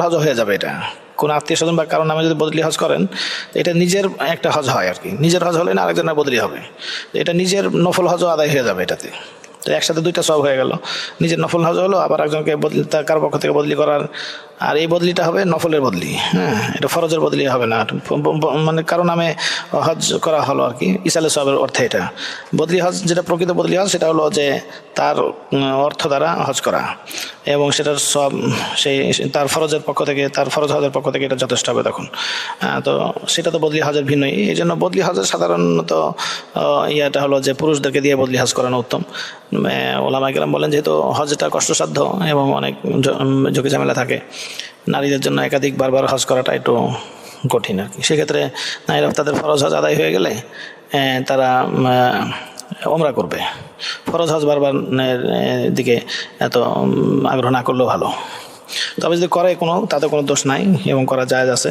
হজ হয়ে যাবে এটা। কোনো আত্মীয় স্বজন বা কারও নামে যদি বদলি হজ করেন, এটা নিজের একটা হজ হয় আর কি। নিজের হজ হলে না আরেকজনের বদলি হবে। এটা নিজের নফল হজও আদায় হয়ে যাবে এটাতে। তো একসাথে দুইটা সব হয়ে গেল। নিজের নফল হজ হলো, আবার একজনকে বদলি তার কারও পক্ষ থেকে বদলি করার আর এই বদলিটা হবে নফলের বদলি হ্যাঁ? এটা ফরজের বদলি হবে না। মানে কারও নামে হজ করা হলো আর কি ইসালে সবের অর্থে এটা। বদলি হজ, যেটা প্রকৃত বদলি হজ, সেটা হলো যে তার অর্থ দ্বারা হজ করা। এবং সেটার সব সেই তার ফরজের পক্ষ থেকে, তার ফরজ হজের পক্ষ থেকে এটা যথেষ্ট হবে তখন। তো সেটা তো বদলি হজের ভিন্নই এই জন্য বদলি হজের সাধারণত ইয়েটা হলো যে পুরুষদেরকে দিয়ে বদলি হজ করানো উত্তম। ওলামা কেরাম বলেন, যেহেতু হজটা কষ্টসাধ্য এবং অনেক ঝুঁকি ঝামেলা থাকে নারীদের জন্য একাধিক বারবার হজ করাটা একটু কঠিন আর কি। সেক্ষেত্রে নারীরা তাদের ফরজ হজ আদায় হয়ে গেলে তারা ওমরা করবে। ফরজ হজ বারবার দিকে এত আগ্রহ না করলেও ভালো। তবে যদি করে কোনো, তাতে কোনো দোষ নাই এবং করা যায় আছে।